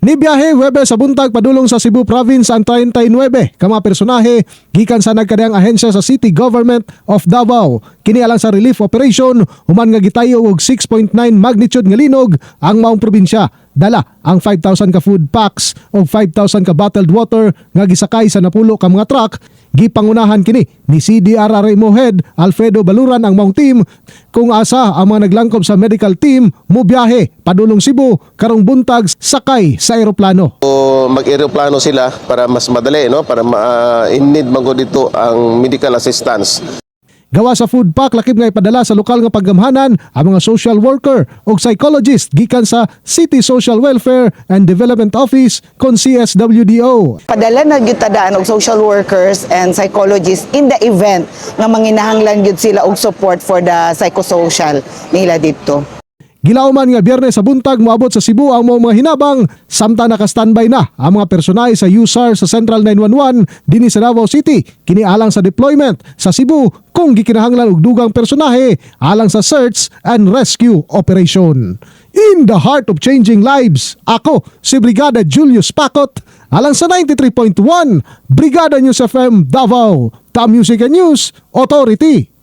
Ni biyahe Webe sa buntag padulong sa Cebu Province ang 39 ka mga personahe gikan sa nagkadayang ahensya sa City Government of Davao. Kini alang sa relief operation human nga gitayo og 6.9 magnitude nga linog ang maong probinsya. Dala ang 5,000 ka food packs o 5,000 ka bottled water nga gisakay sa napulo ka mga truck gipangunahan kini ni CDRRA Mohead Alfredo Baluran ang maong team kung asa ang mga naglangkob sa medical team mo biyahe padulong Cebu karong buntag sakay sa eroplano. So, mag-aeroplano sila para mas madali, no? Para ma-in-need man ko dito ang medical assistance. Gawa sa food pack lakip nga ipadala sa lokal nga paggamhanan ang mga social worker o psychologist gikan sa City Social Welfare and Development Office kon CSWDO. Padala na gyud tadaan og social workers and psychologists in the event nga manginahanglan gyud sila og support for the psychosocial nila dito. Gilauman nga biyernes sa buntag moabot sa Cebu ang mga hinabang samtang naka-standby na ang mga personay sa USAR sa Central 911 dinhi sa Davao City kini alang sa deployment sa Cebu kung gikinahanglan og dugang personahe alang sa search and rescue operation. In the heart of changing lives, ako si Brigada Julius Pacot alang sa 93.1 Brigada News FM Davao, The Music and News Authority.